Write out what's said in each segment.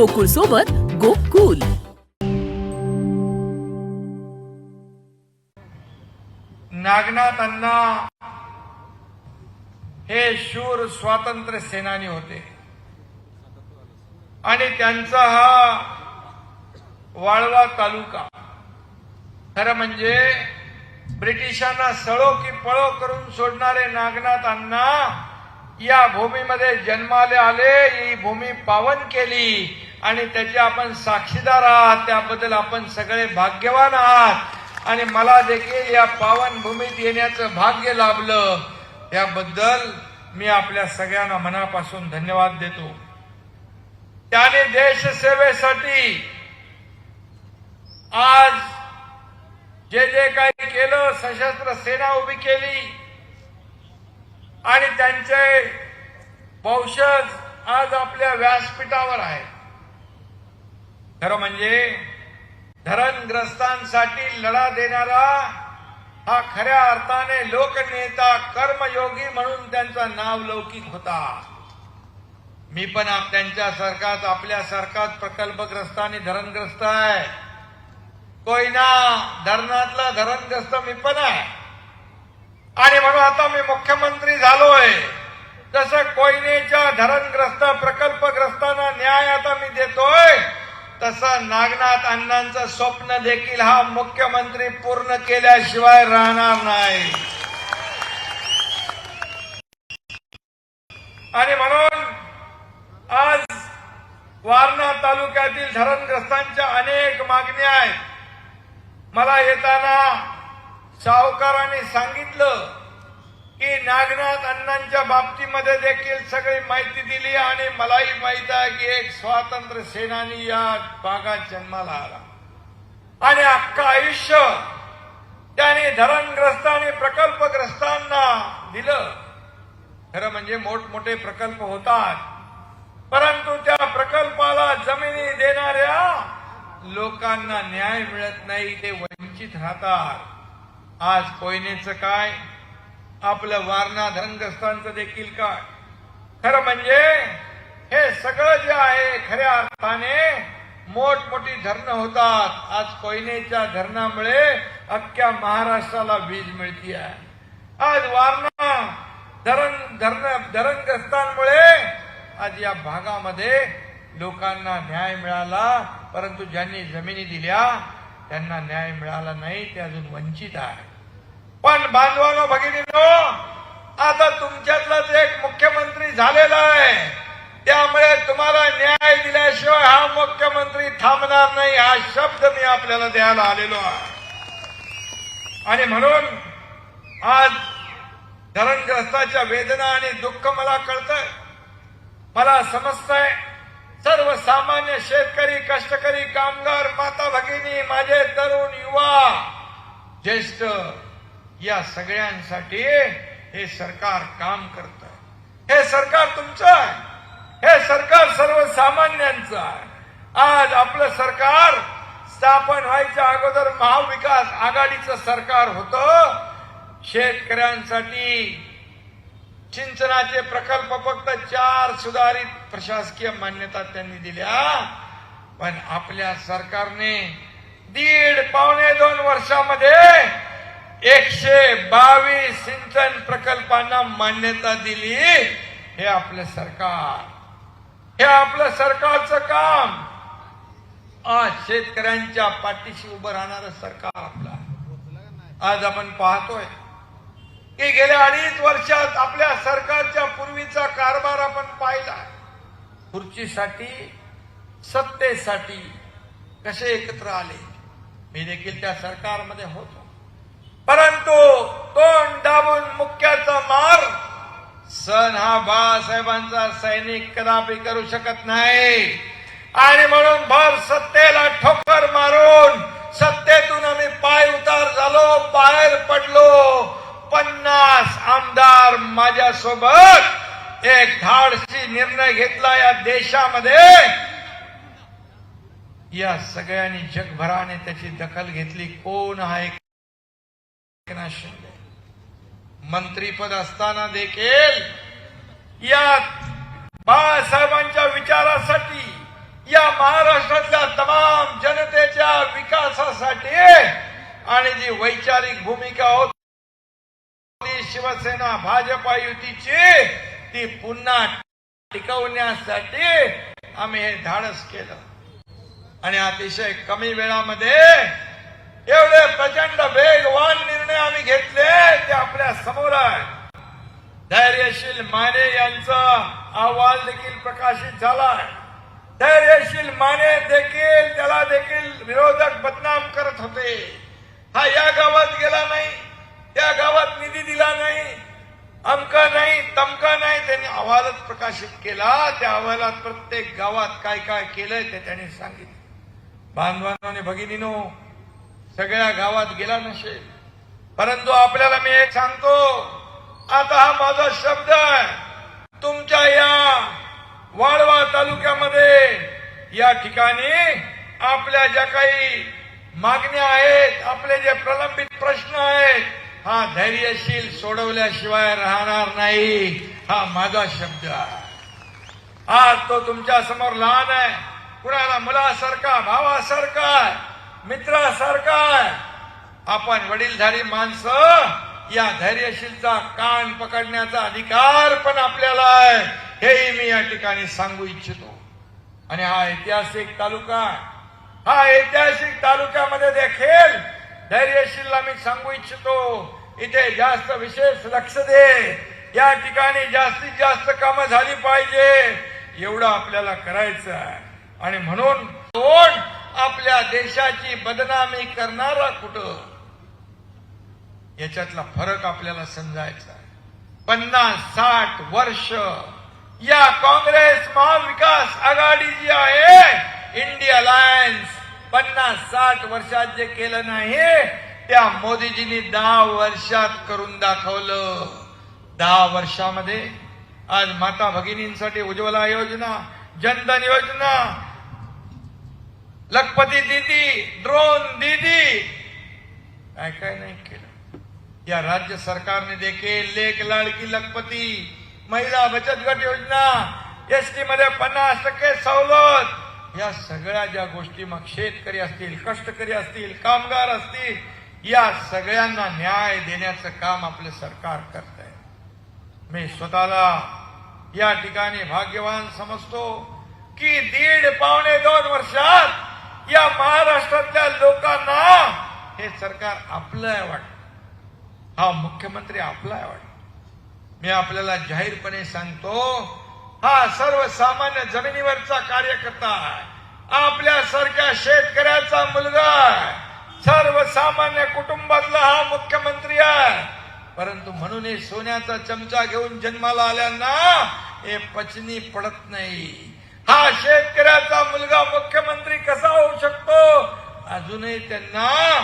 गोकुळ सोबत गोकुल. नागनाथ अण्णा हे शूर स्वातंत्र्य सेनानी होते. आणि त्यांचा हा वाळवा तालुका खरं म्हणजे ब्रिटिशांना सळो की पळो करून सोडणारे नागनाथ अण्णा या भूमीमध्ये जन्माले आले ही भूमी पावन केली आणि त्याचे आपण साक्षीदार आहात त्याबद्दल आपण सगळे भाग्यवान आहात. आणि मला देखील या पावन भूमीत येण्याचं भाग्य लाभलं. याबद्दल मी आपल्या सगळ्यांना मनापासून धन्यवाद देतो. त्याने देशसेवेसाठी आज जे जे काही केलं सशस्त्र सेना उभी केली आणि त्यांचे वंशज आज आपल्या व्यासपीठावर आहे. खरं म्हणजे धरणग्रस्तांसाठी लढा देणारा हा खऱ्या अर्थाने लोकनेता कर्मयोगी म्हणून त्यांचा नाव लौकिक होता. मी पण त्यांच्या सरकार आपल्या सरकार प्रकल्पग्रस्त आणि धरणग्रस्त आहे. कोयना धरणातला धरणग्रस्त मी पण आहे. आणि म्हणून आता मी मुख्यमंत्री झालोय. जसं कोयनेच्या धरणग्रस्त प्रकल्पग्रस्तांना न्याय आता मी देतोय तसं नागनाथ अण्णांचं स्वप्न देखील हा मुख्यमंत्री पूर्ण केल्याशिवाय राहणार नाही. आणि म्हणून आज वारणा तालुक्यातील धरणग्रस्तांच्या अनेक मागण्या आहेत. मला येताना सावकारांनी सांगितलं की नागनाथ अण्णांच्या बाबतीमध्ये देखील सगळी माहिती दिली आणि मलाही माहीत आहे की एक स्वातंत्र्य सेनानी या भागात जन्माला आला. आणि अख्खं आयुष्य त्याने धरणग्रस्त आणि प्रकल्पग्रस्तांना दिलं. खरं म्हणजे मोठमोठे प्रकल्प होतात. परंतु त्या प्रकल्पाला जमिनी देणाऱ्या लोकांना न्याय मिळत नाही ते वंचित राहतात. आज कोयनेचं काय? आपलं वारणा धरणग्रस्तांचं देखील काय? खरं म्हणजे हे सगळं जे आहे खऱ्या अर्थाने मोठमोठी धरणं होतात. आज कोयनेच्या धरणामुळे अख्ख्या महाराष्ट्राला वीज मिळती आहे आज वारणा धरण धरण धरणग्रस्तांमुळे आज या भागामध्ये लोकांना न्याय मिळाला. परंतु ज्यांनी जमिनी दिल्या त्यांना न्याय मिळाला नाही ते अजून वंचित आहे पण बांधवानो भगिनीनो आता तुमच्यातलाच एक मुख्यमंत्री झालेला आहे. त्यामुळे तुम्हाला न्याय दिल्याशिवाय हा मुख्यमंत्री थांबणार नाही हा शब्द मी आपल्याला द्यायला आलेलो आहे. आणि म्हणून आज धरणग्रस्ताच्या वेदना आणि दुःख मला कळतंय. मला समजतंय सर्वसामान्य शेतकरी कष्टकरी कामगार माता भगिनी माझे तरुण युवा ज्येष्ठ या सगळ्यांसाठी हे सरकार काम करत आहे हे सरकार तुमचं आहे. हे सरकार सर्वसामान्यांचं आहे. आज आपलं सरकार स्थापन व्हायच्या अगोदर महाविकास आघाडीचं सरकार होतं. शेतकऱ्यांसाठी सिंचनाचे प्रकल्प फक्त चार सुधारित प्रशासकीय मान्यता त्यांनी दिल्या. पण आपल्या सरकारने दीड पावणे दोन वर्षामध्ये एकशे बावीस सिंचन प्रकल्पांना मान्यता दिली हे आपलं सरकार. हे आपलं सरकारचं काम. आज शेतकऱ्यांच्या पाठीशी उभं राहणार सरकार आपला आज आपण पाहतोय की गेल्या अडीच वर्षात आपल्या सरकारच्या पूर्वीचा कारभार आपण पाहिला. खुर्चीसाठी सत्तेसाठी कसे एकत्र आले मी देखील त्या सरकारमध्ये होतो. परंतु तोंड दाबून मुक्याचा मार सण हा बाळासाहेबांचा सैनिक कदापि करू शकत नाही. आणि म्हणून भर सत्तेला ठोकर मारून सत्तेतून आम्ही पाय उतार झालो बाहेर पडलो. पन्नास आमदार माझ्यासोबत एक धाडसी निर्णय घेतला या देशामध्ये. या सगळ्यांनी जगभराने त्याची दखल घेतली. कोण आहे शिंदे मंत्रीपद असताना देखील या बाळासाहेबांच्या विचारासाठी या महाराष्ट्रातल्या तमाम जनतेच्या विकासासाठी आणि जी वैचारिक भूमिका होती शिवसेना भाजपा युतीची ती पुन्हा टिकवण्यासाठी आम्ही हे धाडस केलं. आणि अतिशय कमी वेळामध्ये एवढे प्रचंड वेगवान निर्णय आम्ही घेतले ते आपल्यासमोर आहे. धैर्यशील माने यांचा अहवाल देखील प्रकाशित झालाय. धैर्यशील माने देखील त्याला देखील विरोधक बदनाम करत होते. हा या गावात गेला नाही त्या गावात निधी दिला नाही अमका नाही तमका नाही त्यांनी अहवालच प्रकाशित केला. त्या अहवालात प्रत्येक गावात काय काय केलंय ते त्यांनी सांगितलं. बांधवांनो आणि भगिनीनो सगळ्या गावात गेला नसेल. परंतु आपल्याला मी एक सांगतो आता हा माझा शब्द आहे. तुमच्या या वाळवा तालुक्यामध्ये या ठिकाणी आपल्या ज्या काही मागण्या आहेत आपले जे प्रलंबित प्रश्न आहेत हा धैर्यशील सोडवल्याशिवाय राहणार नाही हा माझा शब्द आहे. आज तो तुमच्यासमोर लहान आहे. कुणाला मुलासारखा भावासारखा मित्रासारखा आहे. आपण वडीलधारी माणसं या धैर्यशीलचा कान पकडण्याचा अधिकार पण आपल्याला आहे. हेही मी या ठिकाणी सांगू इच्छितो. आणि हा ऐतिहासिक तालुका हा ऐतिहासिक तालुक्यामध्ये देखील धैर्यशीलला मी सांगू इच्छितो. इथे जास्त विशेष लक्ष दे. या ठिकाणी जास्तीत जास्त कामं झाली पाहिजे. एवढं आपल्याला करायचं आहे. आणि म्हणून दोन आपल्या देशाची बदनामी करणारा कुठं? याच्यातला फरक आपल्याला समजायचा आहे. पन्नास साठ वर्ष या काँग्रेस महाविकास आघाडी जी आहे. इंडिया अलायन्स पन्नास साठ वर्षात जे केलं नाही त्या मोदीजींनी दहा वर्षात करून दाखवलं. दहा वर्षामध्ये आज माता भगिनींसाठी उज्ज्वला योजना जनधन योजना लखपती दीदी ड्रोन दीदी. काय काय नाही केलं. या राज्य सरकारने देखील लेख लाडकी लखपती महिला बचत गट योजना एसटी मध्ये पन्नास टक्के सवलत. या सगळ्या ज्या गोष्टी मग शेतकरी असतील कष्टकरी असतील कामगार असतील या सगळ्यांना न्याय देण्याचं काम आपलं सरकार करत आहे मी स्वतःला या ठिकाणी भाग्यवान समजतो की दीड पावणे दोन वर्षात या महाराष्ट्रातल्या लोकांना हे सरकार आपलं आहे वाटत. हा मुख्यमंत्री आपला आहे वाटत. मी आपल्याला जाहीरपणे सांगतो हा सर्वसामान्य जमिनीवरचा कार्यकर्ता आहे. आपल्यासारख्या शेतकऱ्याचा मुलगा सर्वसामान्य कुटुंबातला हा मुख्यमंत्री आहे. परंतु म्हणून हे सोन्याचा चमचा घेऊन जन्माला आल्यांना हे पचनी पडत नाही. हा शेतकऱ्याचा मुलगा मुख्यमंत्री कसा होऊ शकतो? अजूनही त्यांना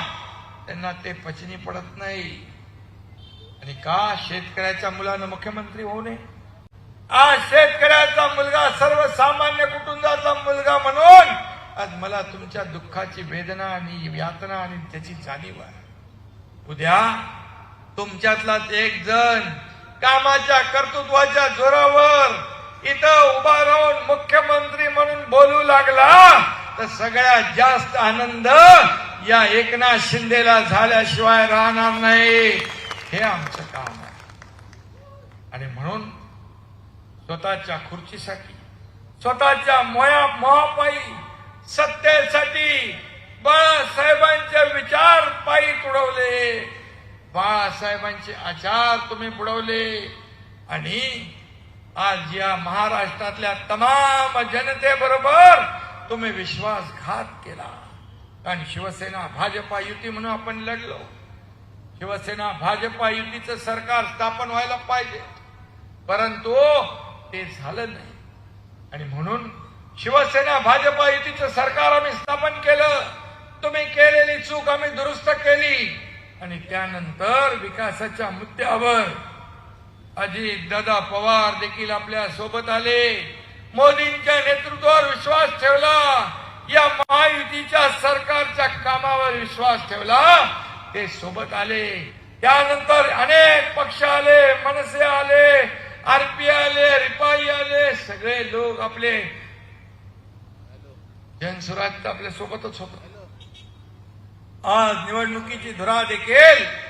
त्यांना ते पचनी पडत नाही. आणि का शेतकऱ्याच्या मुलानं मुख्यमंत्री होऊ नये? आज शेतकऱ्याचा मुलगा सर्वसामान्य कुटुंबाचा मुलगा म्हणून आज मला तुमच्या दुःखाची वेदना आणि यातना आणि त्याची जाणीव आहे. उद्या तुमच्यातलाच एक जण कामाच्या कर्तृत्वाच्या जोरावर इथं उभा राहून मुख्यमंत्री म्हणून बोलू लागला तर सगळ्यात जास्त आनंद या एकनाथ शिंदेला झाल्याशिवाय राहणार नाही. हे आमचं काम आहे. आणि म्हणून स्वतःच्या खुर्चीसाठी स्वतःच्या मोया मोहापायी सत्तेसाठी बाळासाहेबांचे विचार पायी तुडवले. बाळासाहेबांचे आचार तुम्ही बुडवले. आणि आज या महाराष्ट्रातल्या तमाम जनतेबरोबर तुम्ही विश्वासघात केला. कारण शिवसेना भाजपा युती म्हणून आपण लढलो. शिवसेना भाजपा युतीचं सरकार स्थापन व्हायला पाहिजे. परंतु ते झालं नाही. आणि म्हणून शिवसेना भाजपा युतीचं सरकार आम्ही स्थापन केलं. तुम्ही केलेली चूक आम्ही दुरुस्त केली. आणि त्यानंतर विकासाच्या मुद्द्यावर अजित दादा पवार देखील आपल्यासोबत आले. मोदींच्या नेतृत्वावर विश्वास ठेवला. या महायुतीच्या सरकारच्या कामावर विश्वास ठेवला. ते सोबत आले. त्यानंतर अनेक पक्ष आले मनसे आले आरपी आले रिपाई आले सगळे लोक आपले. जनसुराज तर आपल्या सोबतच होत. आज निवडणुकीची धुरा देखील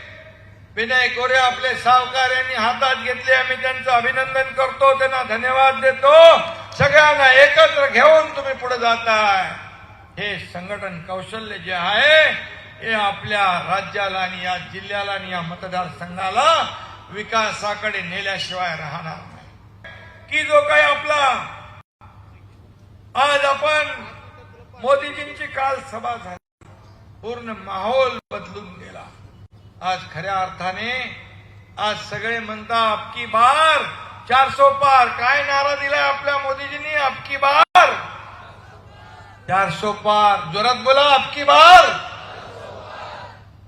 विनय कोरे आपले सावकार यांनी हातात घेतले. आम्ही त्यांचं अभिनंदन करतो. त्यांना धन्यवाद देतो. सगळ्यांना एकत्र घेऊन तुम्ही पुढे जाताय. हे संघटन कौशल्य जे आहे हे आपल्या राज्याला आणि या जिल्ह्याला आणि या मतदारसंघाला विकासाकडे नेल्याशिवाय राहणार नाही. की जो काही आपला आज आपण मोदीजींची काल सभा झाली. पूर्ण माहोल बदलून गेला. आज खऱ्या अर्थाने आज सगळे म्हणता अबकी बार चारसो पार. काय नारा दिलाय आपल्या मोदीजींनी? अबकी बार. चारसो पार. जोरात बोला अबकी बार.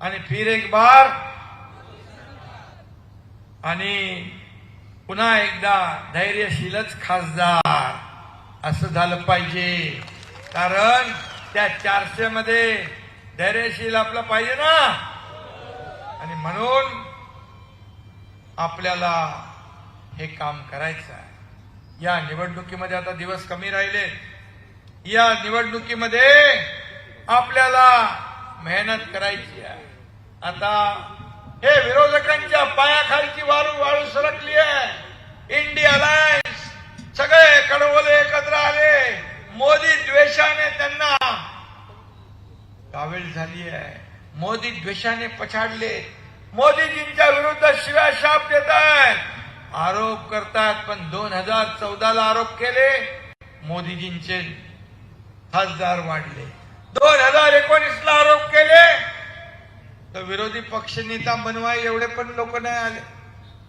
आणि फिर एक बार. आणि पुन्हा एकदा धैर्यशीलच खासदार. असं झालं पाहिजे. कारण त्या चारशे मध्ये धैर्यशील आपलं पाहिजे ना. आणि म्हणून आपल्याला हे काम करायचं आहे. या निवडणुकीमध्ये आता दिवस कमी राहिले. या निवडणुकीमध्ये आपल्याला मेहनत करायची आहे. आता हे विरोधकांच्या पायाखालची वाळू वाळू सरकली आहे. इंडिया अलायन्स सगळे कडवले एकत्र आले. मोदी द्वेषाने त्यांना कावीळ झाली आहे. मोदी द्वेषाने पछाडले. मोदीजींच्या विरुद्ध शिव्या शाप देत आहेत आरोप करतात पण दोन हजार चौदाला आरोप केले. मोदीजींचे खासदार वाढले. दोन हजार एकोणीस ला आरोप केले. तर विरोधी पक्ष नेता बनवाय एवढे पण लोक नाही आले.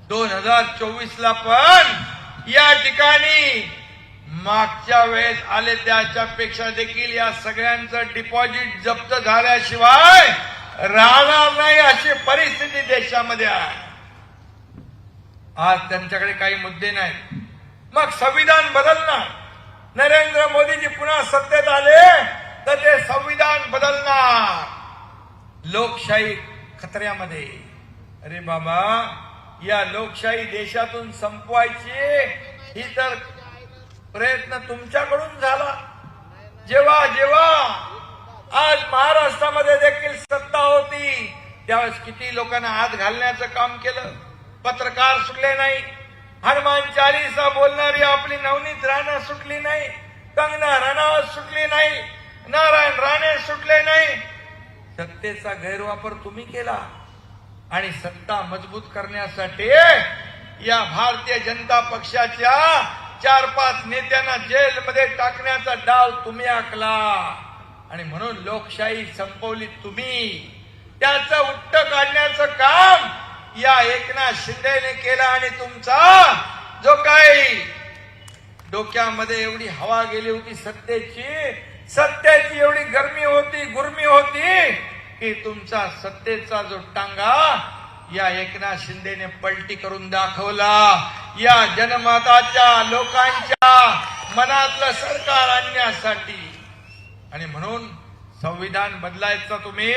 दोन हजार चोवीस ला पण या ठिकाणी मागच्या वेळेस आले त्याच्यापेक्षा देखील या सगळ्यांचं डिपॉझिट जप्त झाल्याशिवाय राहणार नाही अशी परिस्थिती देशामध्ये आहे. आज त्यांच्याकडे काही मुद्दे नाहीत मग संविधान बदलणार. नरेंद्र मोदीजी पुन्हा सत्तेत आले तर ते संविधान बदलणार. लोकशाही खतऱ्यामध्ये. अरे बाबा या लोकशाही देशातून संपवायची ही तर प्रयत्न तुमच्याकडून झाला. जेव्हा जेव्हा आज महाराष्ट्रामध्ये देखील सत्ता होती. त्यावेळेस किती लोकांना हात घालण्याचं काम केलं. पत्रकार सुटले नाही. हनुमान चालीसा बोलणारी आपली नवनीत राणा सुटली नाही. कंगना रणावत सुटली नाही. नारायण राणे सुटले नाही. सत्तेचा गैरवापर तुम्ही केला. आणि सत्ता मजबूत करण्यासाठी या भारतीय जनता पक्षाच्या चार पाच नेत्यांना जेलमध्ये टाकण्याचा डाव तुम्ही आखला. आणि म्हणून लोकशाही संपवली तुम्ही. त्याचं उट्ट काढण्याचं काम या एकनाथ शिंदेने केलं आणि तुमचा जो काही डोक्यामध्ये एवढी हवा गेली होती सत्तेची सत्तेची एवढी गर्मी होती गुरमी होती की तुमचा सत्तेचा जो टांगा या एकनाथ शिंदेने पलटी करून दाखवला. या जनमताच्या लोकांच्या मनातलं सरकार आणण्यासाठी आणि म्हणून संविधान बदलायचं तुम्ही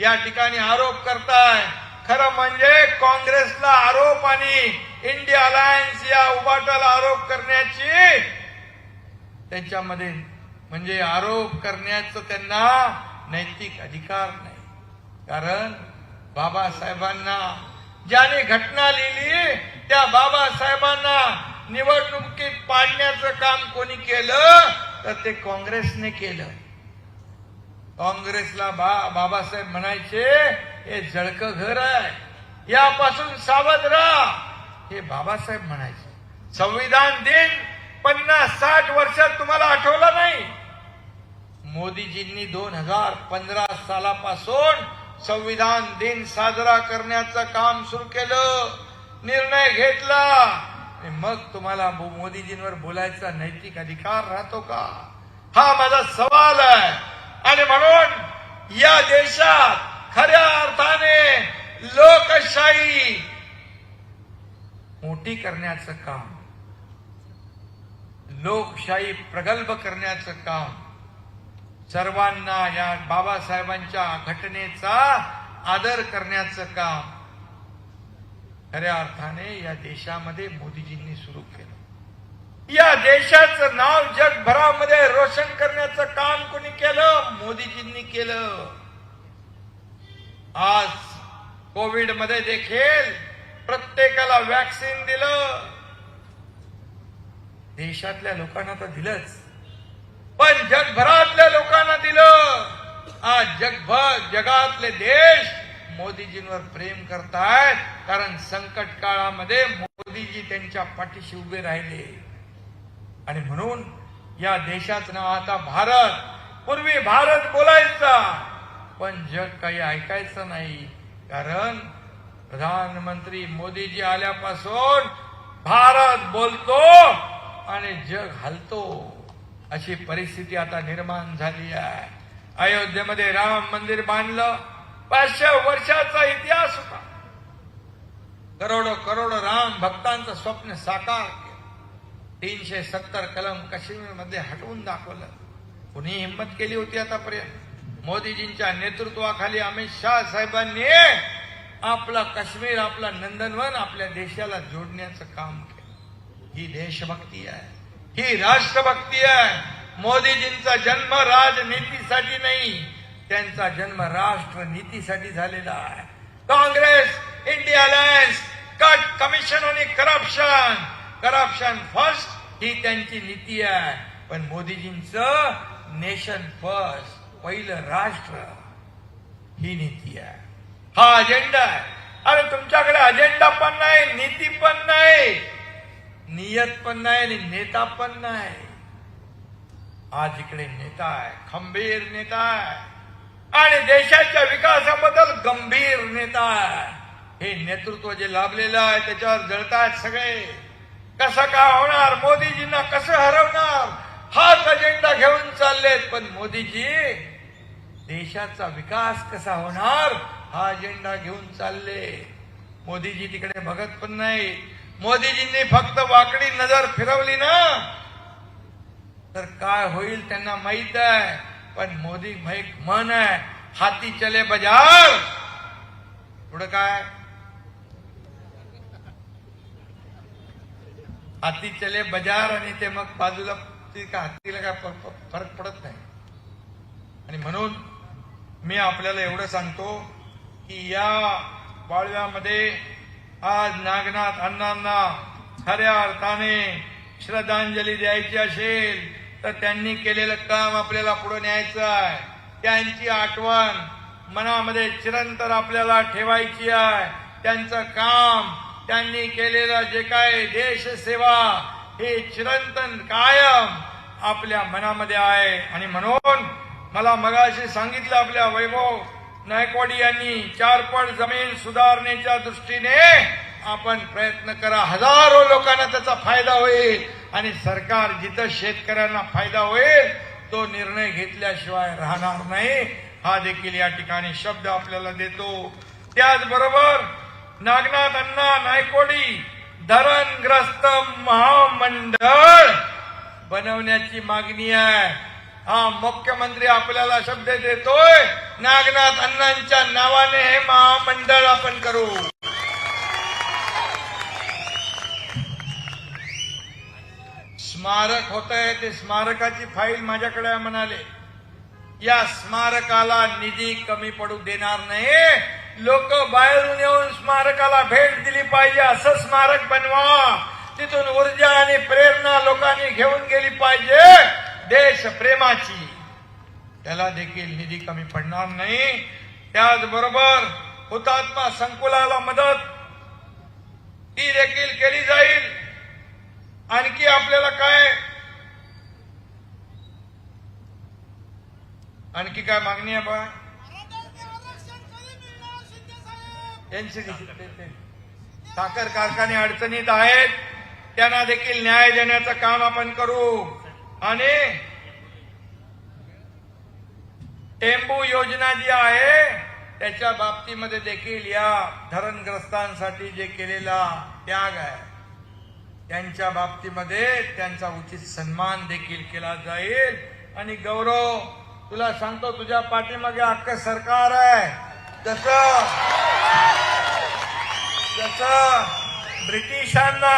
या ठिकाणी आरोप करताय. खरं म्हणजे काँग्रेसला आरोप आणि इंडिया अलायन्स या उबाटाला आरोप करण्याची त्याच्यामध्ये म्हणजे आरोप करण्याचं त्यांना नैतिक अधिकार नाही. कारण बाबासाहेबांना ज्याने घटना लिहिली त्या बाबासाहेबांना निवडणुकीत पाडण्याचं काम कोणी केलं? तर ते काँग्रेसने केलं. काँग्रेसला बा बाबासाहेब म्हणायचे हे जळकं घर आहे. यापासून सावध राहा. हे बाबासाहेब म्हणायचे. संविधान दिन पन्नास साठ वर्षात तुम्हाला आठवलं नाही? मोदीजींनी दोन हजार पंधरा सालापासून संविधान दिन साजरा करण्याचं काम सुरू केलं. निर्णय घेतला. मग तुम्हाला मोदीजींवर बोलायचा नैतिक अधिकार राहतो का? हा माझा सवाल आहे. आणि म्हणून या देशात खऱ्या अर्थाने लोकशाही मोठी करण्याचं काम लोकशाही प्रगल्भ करण्याचं काम सर्वांना या बाबासाहेबांच्या घटनेचा आदर करण्याचं काम खऱ्या अर्थाने या देशामध्ये मोदीजींनी सुरू केलं. या देशाचं नाव जगभरामध्ये रोशन करण्याचं काम कोणी केलं? मोदीजींनी केलं. आज कोविडमध्ये देखील प्रत्येकाला वॅक्सिन दिलं. देशातल्या लोकांना तर दिलंच. पण जगभरातल्या लोकांना दिलं. आज जगभर जगातले देश मोदीजींवर प्रेम करतायत कारण संकट काळामध्ये मोदीजी त्यांच्या पाठीशी उभे राहिले. आणि म्हणून या देशाचं नाव आता भारत. पूर्वी भारत बोलायचा पण जग काही ऐकायचं नाही. कारण प्रधानमंत्री मोदीजी आल्यापासून भारत बोलतो आणि जग हलतो. अशी परिस्थिती आता निर्माण झाली आहे. अयोध्येमध्ये राम मंदिर बांधलं पाचशे वर्षाचा इतिहास होता. करोडो करोडो राम भक्तांचं स्वप्न साकार केलं. तीनशे सत्तर कलम काश्मीरमध्ये हटवून दाखवलं. कुणी हिंमत केली होती आतापर्यंत. मोदीजींच्या नेतृत्वाखाली अमित शाह साहेबांनी आपला काश्मीर आपला नंदनवन आपल्या देशाला जोडण्याचं काम केलं. ही देशभक्ती आहे. ही राष्ट्रभक्ती आहे. मोदीजींचा जन्म राजनीतीसाठी नाही त्यांचा जन्म राष्ट्र नीतीसाठी झालेला आहे. Congress India alliance cut commission आणि करप्शन. करप्शन फर्स्ट ही त्यांची नीती आहे. पण मोदीजींच नेशन फर्स्ट पहिलं राष्ट्र ही नीती आहे. हा अजेंडा आहे. अरे तुमच्याकडे अजेंडा पण नाही नीती पण नाही नियत पण नाही आणि नेता पण नाही. आज इकडे नेता आहे. खंबीर नेता आहे. आणि देशाच्या विकासाबद्दल गंभीर नेता आहे. हे नेतृत्व जे लाभलेलं आहे त्याच्यावर जळतायत सगळे. कसं काय होणार? मोदीजींना कसं हरवणार? हाच अजेंडा घेऊन चाललेत. पण मोदीजी देशाचा विकास कसा होणार? हा अजेंडा घेऊन चालले. मोदीजी तिकडे बघत पण नाही. मोदीजींनी फक्त वाकडी नजर फिरवली ना? तर काय होईल त्यांना माहीत आहे. पण मोदी एक मन आहे हाती चले बजार पुढं काय? हाती चले बजार आणि ते मग बाजूला का हातीला काय फरक पडत नाही. आणि म्हणून मी आपल्याला एवढं सांगतो की या वाळव्यामध्ये आज नागनाथ अण्णांना खऱ्या अर्थाने श्रद्धांजली द्यायची असेल तर त्यांनी केलेलं काम आपल्याला पुढे न्यायचं आहे. त्यांची आठवण मनामध्ये चिरंतर आपल्याला ठेवायची आहे. त्यांचं काम त्यांनी केलेलं जे काय देशसेवा हे चिरंतन कायम आपल्या मनामध्ये आहे. आणि म्हणून मला मगाशी सांगितलं आपल्या वैभव नायकवाडी यांनी चारपट जमीन सुधारण्याच्या दृष्टीने आपण प्रयत्न करा. हजारो लोकांना त्याचा फायदा होईल. आणि सरकार जिथं शेतकऱ्यांना फायदा होईल तो निर्णय घेतल्याशिवाय राहणार नाही. हा देखील या ठिकाणी शब्द आपल्याला देतो. त्याचबरोबर नागनाथ अण्णा नायकोडी धरणग्रस्त महामंडळ बनवण्याची मागणी आहे. हा मुख्यमंत्री आपल्याला शब्द देतोय. नागनाथ अण्णांच्या नावाने हे महामंडळ आपण करू. स्मारक होत आहे ते स्मारकाची फाईल माझ्याकडे म्हणाले या स्मारकाला निधी कमी पडू देणार नाही. लोक बाहेरून येऊन स्मारकाला भेट दिली पाहिजे असं स्मारक बनवा. तिथून ऊर्जा आणि प्रेरणा लोकांनी घेऊन गेली पाहिजे देश प्रेमाची. त्याला देखील निधी कमी पडणार नाही. त्याचबरोबर हुतात्मा संकुलाला मदत ती देखील केली जाईल. आणखी आपल्याला काय? आणखी काय मागणी आहे बा? साखर कारखाने अडचणीत आहेत. त्यांना देखील न्याय देण्याचं काम आपण करू. आणि टेंबू योजना जी आहे त्याच्या बाबतीमध्ये देखील या धरणग्रस्तांसाठी जे केलेला त्याग आहे. त्यांच्या बाबतीमध्ये त्यांचा उचित सन्मान देखील केला जाईल. आणि गौरव तुला सांगतो तुझ्या पाठीमागे अख्खं सरकार आहे. तस जसं ब्रिटिशांना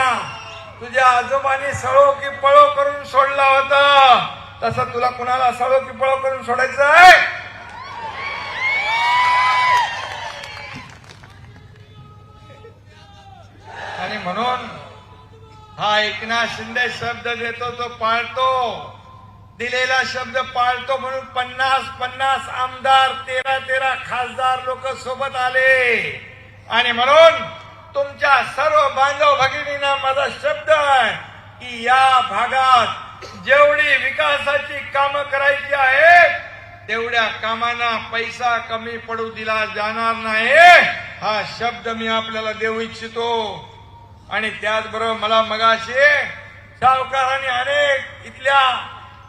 तुझ्या आजोबांनी सळो की पळो करून सोडला होता तसं तुला कुणाला सळो की पळो करून सोडायचं आहे? आणि म्हणून हा एकनाथ शिंदे शब्द देतो तो पाळतो. दिलेला शब्द पाळतो म्हणून पन्नास पन्नास आमदार तेरा तेरा खासदार लोक सोबत आले. आणि म्हणून तुमच्या सर्व बांधव भगिनींना माझा शब्द आहे की या भागात जेवढी विकासाची कामं करायची आहेत तेवढ्या कामांना पैसा कमी पडू दिला जाणार नाही. हा शब्द मी आपल्याला देऊ इच्छितो. आणि त्याचबरोबर मला मगाशी सावकारांनी अनेक इथल्या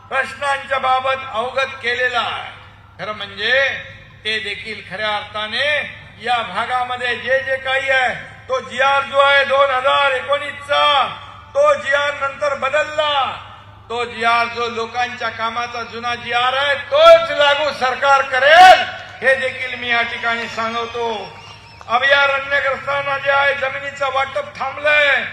प्रश्नांच्या बाबत अवगत केलेला आहे. खरं म्हणजे ते देखील खऱ्या अर्थाने या भागामध्ये जे जे काही आहे तो जी आर जो आहे दोन हजार एकोणीसचा तो जी आर नंतर बदलला. तो जी आर जो लोकांच्या कामाचा जुना जी आर आहे तोच लागू सरकार करेल हे देखील मी या ठिकाणी सांगतो. अभयारण्यग्रस्तांना जे आहे जमिनीचं वाटप थांबलंय.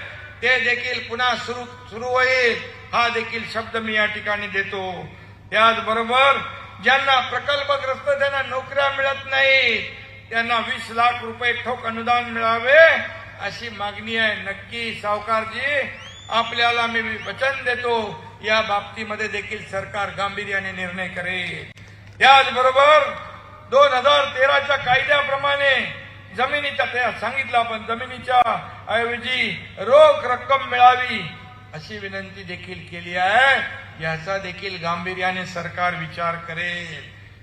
ते देखील पुन्हा सुरू सुरू होईल. हा देखील शब्द मी या ठिकाणी देतो. त्याचबरोबर ज्यांना प्रकल्पग्रस्त त्यांना नोकऱ्या मिळत नाही त्यांना वीस लाख रुपये ठोक अनुदान मिळावे अशी मागणी आहे. नक्की सावकारजी आपल्याला मी वचन देतो. या बाबतीमध्ये देखील सरकार गांभीर्याने निर्णय करेल. त्याचबरोबर दोन हजार तेराच्या कायद्याप्रमाणे जमिनीच्या त्या सांगितलं आपण जमिनीच्या ऐवजी रोख रक्कम मिळावी अशी विनंती देखील केली आहे. याचा देखील गांभीर्याने सरकार विचार करेल.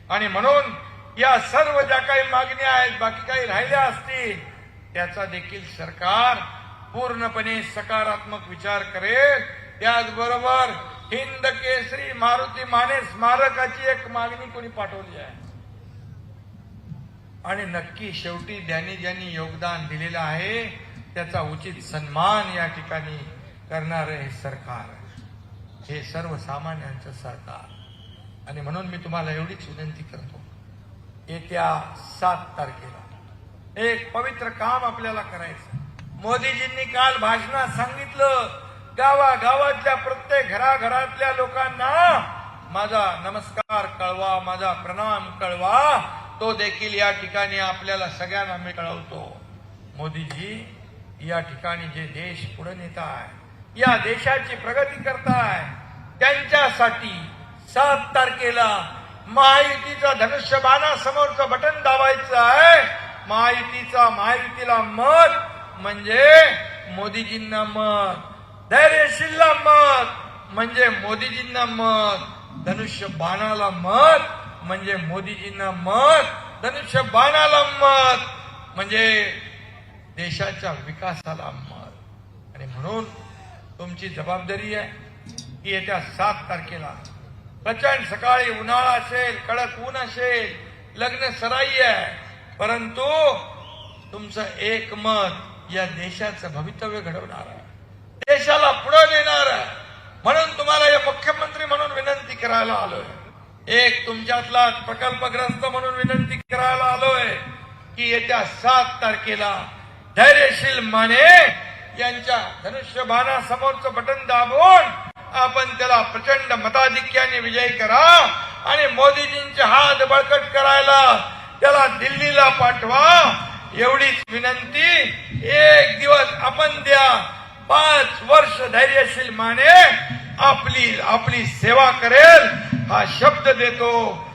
आणि म्हणून या सर्व ज्या काही मागण्या आहेत बाकी काही राहिल्या असतील त्याचा देखील सरकार पूर्णपणे सकारात्मक विचार करेल. त्याचबरोबर हिंद केसरी मारुती माने स्मारकाची एक मागणी कोणी पाठवली आहे. आणि नक्की शेवटी ज्यांनी ज्यांनी योगदान दिलेलं आहे त्याचा उचित सन्मान या ठिकाणी करणार हे सरकार. हे सर्वसामान्यांचं सरकार. आणि म्हणून मी तुम्हाला एवढीच विनंती करतो येत्या सात तारखेला एक पवित्र काम आपल्याला करायचं. मोदीजींनी काल भाषणात सांगितलं गावागावातल्या प्रत्येक घराघरातल्या लोकांना माझा नमस्कार कळवा माझा प्रणाम कळवा तो देखील या ठिकाणी आपल्याला सगळ्यांना आम्ही कळवतो मोदीजी या ठिकाणी जे देश पुढे नेत आहे या देशाची प्रगती करताय त्यांच्यासाठी सात तारखेला महायुतीचा धनुष्यबाणा समोरचं बटन दाबायचं आहे. महायुतीचा महायुतीला मत म्हणजे मोदीजींना मत धैर्यशीलला मत म्हणजे मोदीजींना मत धनुष्य बाणाला मत म्हणजे मोदीजींना मत धनुष्य बाणाला मत म्हणजे देशाच्या विकासाला मत. आणि म्हणून तुमची जबाबदारी आहे की येत्या सात तारखेला प्रचंड सकाळी उन्हाळा असेल कडक ऊन असेल लग्न सराई आहे परंतु तुमचं एक मत या देशाचं भवितव्य घडवणार आहे. देशाला पुढे नेणार आहे. म्हणून तुम्हाला हे मुख्यमंत्री म्हणून विनंती करायला आलोय. एक तुमच्यातला प्रकल्पग्रस्त म्हणून विनंती करायला आलोय की येत्या सात तारखेला धैर्यशील माने यांच्या धनुष्यबाणासमोरचं बटन दाबून आपण त्याला प्रचंड मताधिक्याने विजयी करा आणि मोदीजींचे हात बळकट करायला त्याला दिल्लीला पाठवा. एवढीच विनंती. एक दिवस आपण द्या पाच वर्ष धैर्यशील माने आपली आपली सेवा करेल. हा शब्द देतो.